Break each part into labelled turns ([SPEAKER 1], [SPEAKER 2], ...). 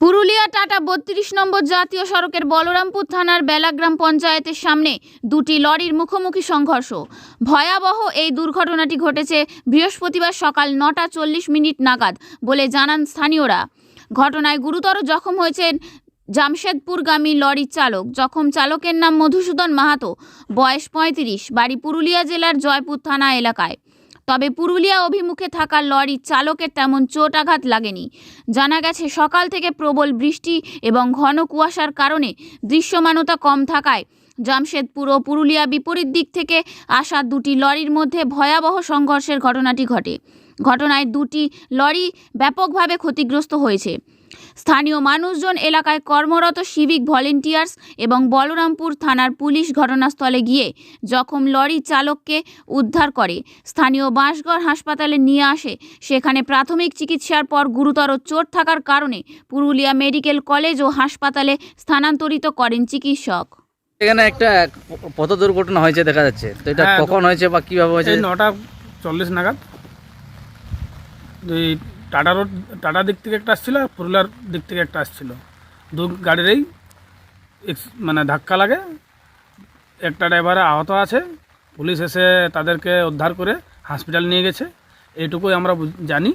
[SPEAKER 1] Purulia tata বত্রিশ নম্বর জাতীয় সড়কের বলরামপুর থানার বেলাগ্রাম পঞ্চায়েতের সামনে দুটি লরির মুখোমুখি সংঘর্ষ। ভয়াবহ এই দুর্ঘটনাটি ঘটেছে বৃহস্পতিবার সকাল নটা চল্লিশ মিনিট নাগাদ বলে জানান স্থানীয়রা। ঘটনায় গুরুতর জখম হয়েছেন জামশেদপুরগামী লরির চালক। জখম চালকের নাম মধুসূদন মাহাতো। বয়স পঁয়ত্রিশ, বাড়ি পুরুলিয়া জেলার জয়পুর থানা এলাকায়। তবে পুরুলিয়া অভিমুখে থাকা লরির চালকের তেমন চোট আঘাত লাগেনি। জানা গেছে, সকাল থেকে প্রবল বৃষ্টি এবং ঘন কুয়াশার কারণে দৃশ্যমানতা কম থাকায় জামশেদপুর ও পুরুলিয়া বিপরীত দিক থেকে আসা দুটি লরির মধ্যে ভয়াবহ সংঘর্ষের ঘটনাটি ঘটে। ঘটনায় দুটি লরি ব্যাপকভাবে ক্ষতিগ্রস্ত হয়েছে। স্থানীয় মানুষজন এলাকায় কর্মরত সিভিক ভলেন্টিয়ার্স এবং বলরামপুর থানার পুলিশ ঘটনাস্থলে গিয়ে জখম লরি চালককে উদ্ধার করে। স্থানীয় বাঁশগড় হাসপাতালে নিয়ে আসে। সেখানে প্রাথমিক চিকিৎসার পর গুরুতর চোট থাকার কারণে পুরুলিয়া মেডিকেল কলেজ ও হাসপাতালে স্থানান্তরিত করেন চিকিৎসক।
[SPEAKER 2] এখানে একটা পথ দুর্ঘটনা হয়েছে দেখা যাচ্ছে। তো এটা
[SPEAKER 3] হ্যাঁ,
[SPEAKER 2] কখন হয়েছে বা কীভাবে হয়েছে?
[SPEAKER 3] নটা চল্লিশ নাগাদ। এই টাটা রোড টাটা দিক থেকে একটা আসছিল আর পুরুলিয়ার দিক থেকে একটা আসছিল। দু গাড়িরই মানে ধাক্কা লাগে। একটা ড্রাইভারে আহত আছে। পুলিশ এসে তাদেরকে উদ্ধার করে হসপিটাল নিয়ে গেছে। এইটুকুই আমরা জানি।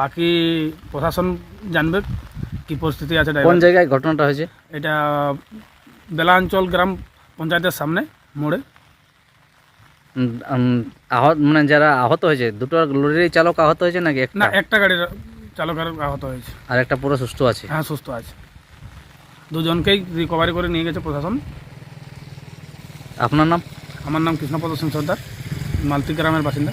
[SPEAKER 3] বাকি প্রশাসন জানবে কি পরিস্থিতি আছে
[SPEAKER 2] কোন জায়গায় ঘটনাটা হয়েছে?
[SPEAKER 3] এটা বেলাঞ্চল গ্রাম পঞ্চায়েতের সামনে মোড়ে।
[SPEAKER 2] আহত মানে যারা আহত হয়েছে দুটো লরির চালক আহত হয়েছে নাকি
[SPEAKER 3] না একটা গাড়ির চালকের আহত হয়েছে।
[SPEAKER 2] আর একটা পুরো সুস্থ আছে?
[SPEAKER 3] হ্যাঁ সুস্থ আছে। দুজনকেই রিকভারি করে নিয়ে গেছে প্রশাসন।
[SPEAKER 2] আপনার নাম?
[SPEAKER 3] আমার নাম কৃষ্ণপদ সিং সর্দার মালতি গ্রামের বাসিন্দা।